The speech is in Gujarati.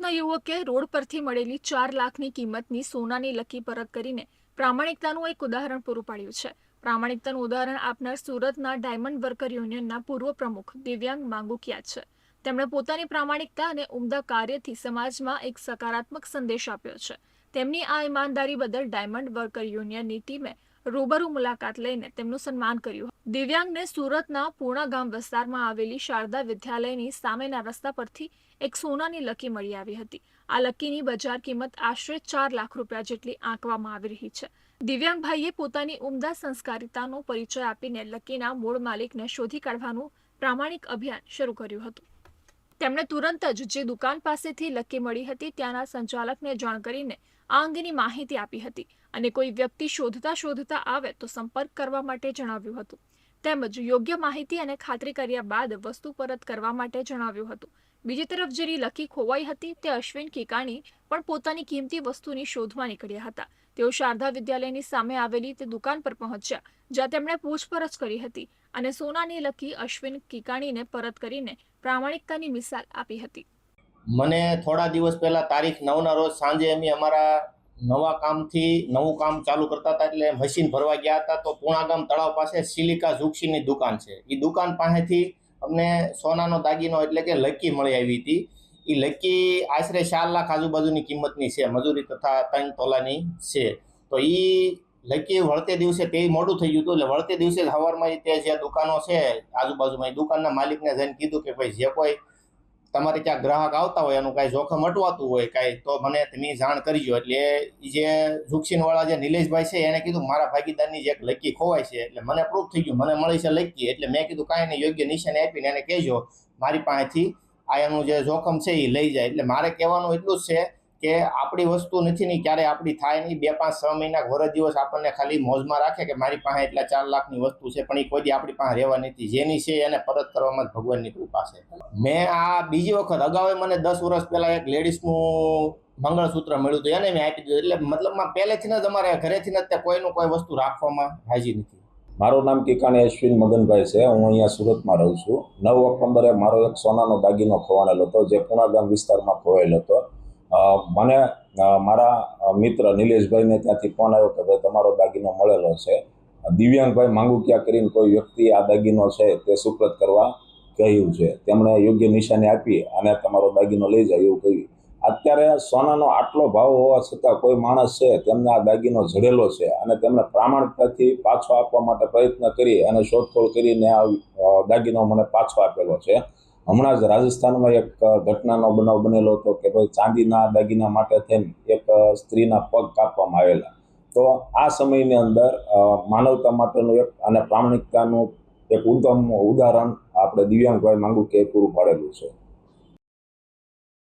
યુવકે રોડ પરથી મળેલી ચાર લાખની કિંમતની સોનાની લકી પરત કરીને પ્રામાણિકતાનું એક ઉદાહરણ પૂરું પાડ્યું છે. પ્રામાણિકતાનું ઉદાહરણ આપનાર સુરતના ડાયમંડ વર્કર યુનિયનના પૂર્વ પ્રમુખ દિવ્યાંગ માંગુકિયા છે. તેમણે પોતાની પ્રામાણિકતા અને ઉમદા કાર્યથી સમાજમાં એક સકારાત્મક સંદેશ આપ્યો છે. તેમની આ ઈમાનદારી બદલ ડાયમંડ વર્કર યુનિયનની ટીમે રૂબરૂ મુલાકાત લઈને તેમનું સન્માન કર્યું દિવ્યાંગને સુરતના પૂર્ણા ગામ વિસ્તારમાં આવેલી શારદા વિદ્યાલયની સામેના રસ્તા પરથી એક સોનાની લકી મળી આવી હતી. આ લકીની બજાર કિંમત આશરે ચાર લાખ રૂપિયા જેટલી આંકવામાં આવી રહી છે. દિવ્યાંગભાઈએ પોતાની ઉમદા સંસ્કારિતાનો પરિચય આપીને લકીના મૂળ માલિકને શોધી કાઢવાનું પ્રામાણિક અભિયાન શરૂ કર્યું હતું. તેમણે તુરંત જ જે દુકાન પાસેથી લકી મળી હતી ત્યાંના સંચાલકને જાણ કરીને આ અંગેની માહિતી આપી હતી અને કોઈ વ્યક્તિ શોધતા શોધતા આવે તો સંપર્ક કરવા માટે જણાવ્યું હતું. તેમજ યોગ્ય માહિતી અને ખાતરી કર્યા બાદ વસ્તુ પરત કરવા માટે જણાવ્યું હતું. બીજી તરફ જેની લકી ખોવાઈ હતી તે અશ્વિન કિકાણી પણ પોતાની કિંમતી વસ્તુની શોધવા નીકળ્યા હતા. તેઓ શારદા વિદ્યાલયની સામે આવેલી તે દુકાન પર પહોંચ્યા, જ્યાં તેમણે પૂછપરછ કરી હતી અને સોનાની લકી અશ્વિન કિકાણીને પરત કરીને પ્રામાણિકતાની મિસાલ આપી હતી. મને થોડા દિવસ પહેલા તારીખ નવના રોજ સાંજે અમે અમારા નવા કામથી નવું કામ ચાલુ કરતા હતા એટલે મશીન ભરવા ગયા હતા તો પૂણાગામ તળાવ પાસે સિલિકા ઝુક્ષીની દુકાન છે. એ દુકાન પાસેથી અમને સોનાનો દાગીનો એટલે કે લકી મળી આવી હતી. એ લકી આશરે ચાર લાખ આજુબાજુની કિંમતની છે, મજૂરી તથા ત્રણ તોલાની છે. તો એ લકી વળતે દિવસે તે મોડું થઈ ગયું હતું. એટલે વળતે દિવસે સવારમાં તે જે દુકાનો છે, આજુબાજુમાં એ દુકાનના માલિકને જઈને કીધું કે ભાઈ, જે કોઈ તમારે ક્યાં ગ્રાહક આવતા હોય, એનું કાંઈ જોખમ અટવાતું હોય, કાંઈ, તો મને તમે જાણ કરજો. એટલે જે ઝુકસીનવાળા જે નિલેશભાઈ છે એણે કીધું, મારા ભાગીદારની જે લકી ખોવાય છે, એટલે મને પ્રૂફ થઈ ગયું, મને મળી છે લકી. એટલે મેં કીધું, કાંઈ નહીં, યોગ્ય નિશાને આપીને એને કહેજો. મારી પાસેથી આ એનું જે જોખમ છે એ લઈ જાય. એટલે મારે કહેવાનું એટલું જ છે કે આપણી વસ્તુ નથી ને ક્યારે આપણી થાય નહીં. બે પાંચ છ મહિના ઘોર દિવસ આપણને ખાલી મોજમાં રાખે કે મારી પાસે એટલા ચાર લાખની વસ્તુ છે, પણ એ કોઈ આપણી પાસે રહેવા નથી. જેની છે એને પરત કરવામાં જ ભગવાનની કૃપા છે. મેં આ બીજી વખત અગાઉ મને દસ વર્ષ પહેલાં એક લેડીઝનું મંગળસૂત્ર મળ્યું હતું. એને મેં આપી દીધું. એટલે મતલબમાં પહેલેથી જ અમારે ઘરેથી જ કોઈનું કોઈ વસ્તુ રાખવામાં હાજી નથી. મારું નામ કિકાણી અશ્વિન મગનભાઈ છે. હું અહીંયા સુરતમાં રહું છું. નવ ઓક્ટોબરે મારો એક સોનાનો દાગીનો ખોવાયેલો હતો, જે પુણાગામ વિસ્તારમાં ખોવાયેલો હતો. મને મારા મિત્ર નિલેશભાઈને ત્યાંથી ફોન આવ્યો કે, ભાઈ, તમારો દાગીનો મળેલો છે. દિવ્યાંગભાઈ માંગુકિયા કરીને કોઈ વ્યક્તિ આ દાગીનો છે તે સુપ્રત કરવા કહ્યું છે. તેમણે યોગ્ય નિશાની આપી અને તમારો દાગીનો લઈ જાય એવું કહ્યું. અત્યારે સોનાનો આટલો ભાવ હોવા છતાં કોઈ માણસ છે તેમને આ દાગીનો જડેલો છે અને તેમણે પ્રામાણિકતાથી પાછો આપવા માટે પ્રયત્ન કરી અને શોધખોળ કરીને આ દાગીનો મને પાછો આપેલો છે. હમણાં જ રાજસ્થાનમાં એક ઘટનાનો બનાવ બનેલો હતો કે ભાઈ ચાંદીના દાગીના માટે થઈને એક સ્ત્રીના પગ કાપવામાં આવેલા. તો આ સમયની અંદર માનવતા માટેનું એક અને પ્રામાણિકતાનું એક ઉત્તમ ઉદાહરણ આપણે દિવ્યાંગભાઈ માંગુ કે પૂરું પાડેલું છે.